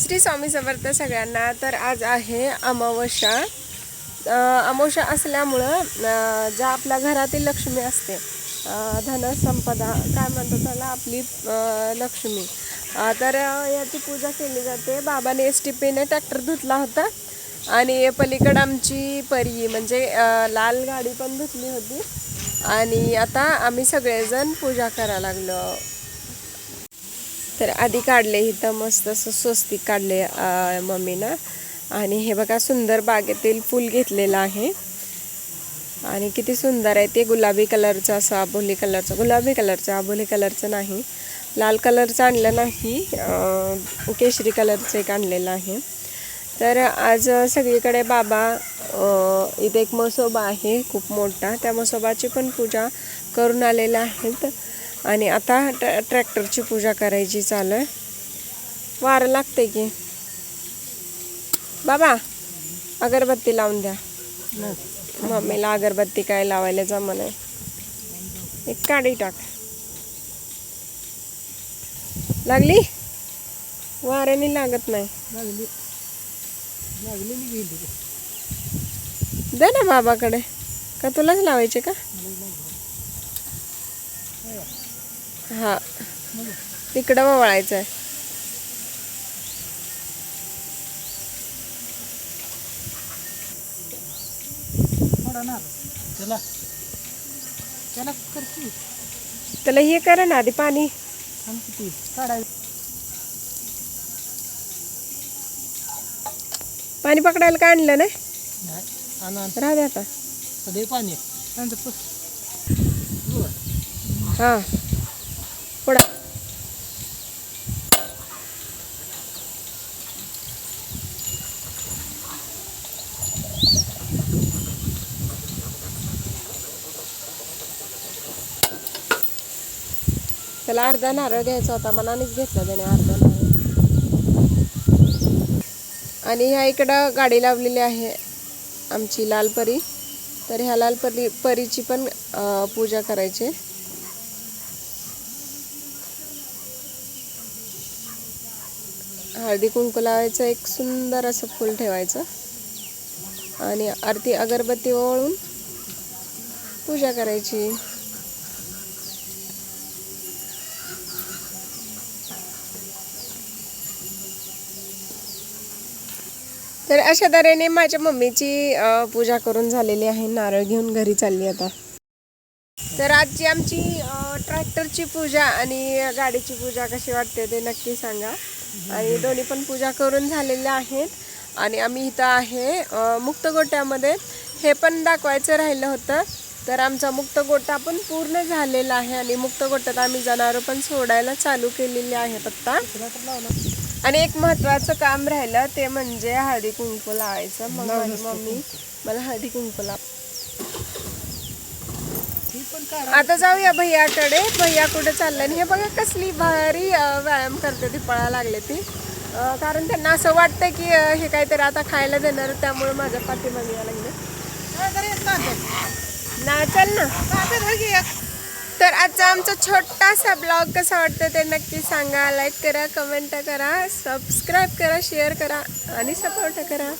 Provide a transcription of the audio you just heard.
श्री स्वामी समर्थ सगळ्यांना. तर आज आहे अमावस्या. अमावस्या असल्यामुळं ज्या आपल्या घरातील लक्ष्मी असते धनसंपदा काय म्हणतात त्याला आपली लक्ष्मी. तर याची पूजा केली जाते. बाबाने एस टी पीने ट्रॅक्टर धुतला होता आणि पलीकडं आमची परी म्हणजे लाल गाडी पण धुतली होती. आणि आता आम्ही सगळेजण पूजा करायला लागलो. तर आधी काढले इथं मस्त असं स्वस्तिक काढले मम्मीनं. आणि हे बघा सुंदर बागेतील फूल घेतलेलं आहे. आणि किती सुंदर आहे ते गुलाबी कलरचं असं आबोली कलरचं. गुलाबी कलरचं आबोली कलरचं नाही. लाल कलरचं आणलं नाही केशरी कलरचं एक आणलेलं आहे. तर आज सगळीकडे बाबा इथे एक मसोबा आहे खूप मोठा. त्या मसोबाची पण पूजा करून आलेल्या आहेत आणि आता ट्रॅ ट्रॅक्टरची पूजा करायची चालू आहे वारं लागते की. बाबा अगरबत्ती लावून द्या. मम्मीला अगरबत्ती काय लावायला जमन आहे एक काढी टाक. लागली? वाऱ्याने लागत नाही. दे ना बाबाकडे. का तुलाच लावायचे का? हा. तिकडं वळायचं आहे त्याला हे करा ना आधी पाणी. पाणी पकडायला का आणलं नाही नाही आणा राहू दे आता. पाणी. हा. त्याला अर्धा नारळ घ्यायचा होता मनानेच घेतला त्याने अर्धा नारळ. आणि ह्या इकडं गाडी लावलेली आहे आमची लाल परी. तर ह्या लाल परी परीची पण पूजा करायची. हळदी कुंकू लावायचं एक सुंदर असं फूल ठेवायचं. आणि आरती अगरबत्ती ओळून पूजा करायची. तर अशा तऱ्हेने माझ्या मम्मीची पूजा करून झालेली आहे. नारळ घेऊन घरी चालली आता. तर आजची आमची ट्रॅक्टरची पूजा आणि गाडीची पूजा कशी वाटते ते नक्की सांगा. आणि दोन्ही पण पूजा करून झालेल्या आहेत. आणि आम्ही इथं आहे मुक्तगोट्यामध्ये. मुक्त गोट्यामध्ये हे पण दाखवायचं राहिलं होतं. तर आमचा मुक्त गोटा पण पूर्ण झालेला आहे आणि मुक्त गोट्यात आम्ही जनावरं पण सोडायला चालू केलेली आहेत आत्ता. आणि एक महत्वाचं काम राहिलं ते म्हणजे हळदी कुंकू लावायचं. मग माझी मम्मी मला हळदी कुंकू लाव आता जाऊया भैयाकडे. भैया कुठे चाललंय आणि हे बघा कसली भारी व्यायाम करते ती पळायला लागले ती. कारण त्यांना असं वाटतं की हे काहीतरी आता खायला देणार त्यामुळे माझ्या पाठीमागे यायला लागले. ना चल ना. तर आजचा आमचा छोटासा ब्लॉग कसा वाटतं ते नक्की सांगा. लाईक करा कमेंट करा सबस्क्राईब करा शेअर करा आणि सपोर्ट करा.